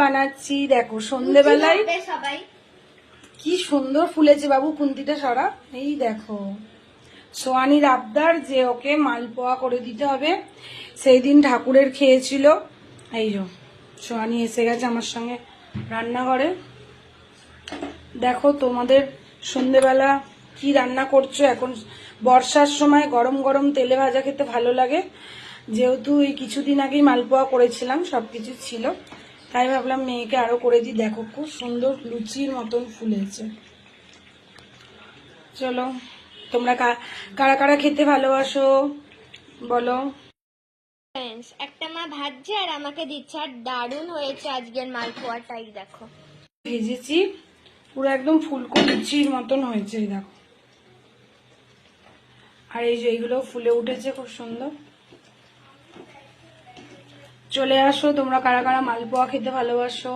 বানাচ্ছি দেখো সন্ধেবেলায়। সবাই। কি সুন্দর ফুলেছে বাবু কুন্তিটা সারা। এই দেখো সোয়ানির আবদার যে ওকে মালপোয়া করে দিতে হবে সেই দিন ঠাকুরের খেয়েছিল। এই যো সোয়ানি এসে গেছে আমার সঙ্গে রান্নাঘরে। দেখো তোমাদের সন্ধেবেলা কি রান্না করছ? এখন বর্ষার সময় গরম গরম তেলে ভাজা খেতে ভালো লাগে। যেহেতু এই কিছুদিন আগেই মালপোয়া করেছিলাম সব কিছু ছিল। তাই ভাবলাম মেয়েকে আরও করে দিই। দেখো খুব সুন্দর লুচির মতন ফুলেছে। চলো তোমরা কারা কারা খেতে ভালোবাসো বলো। একটা মা ভাজছে আর আমাকে দিচ্ছে আর দারুণ হয়েছে আজকের মালপোয়াটাই দেখো। ভেজেছি পুরো একদম ফুলকো লুচির মতন হয়েছে দেখো। আর এই যে এইগুলো ফুলে উঠেছে খুব সুন্দর। চলে আসো তোমরা কারা কারা মালপোয়া খেতে ভালোবাসো?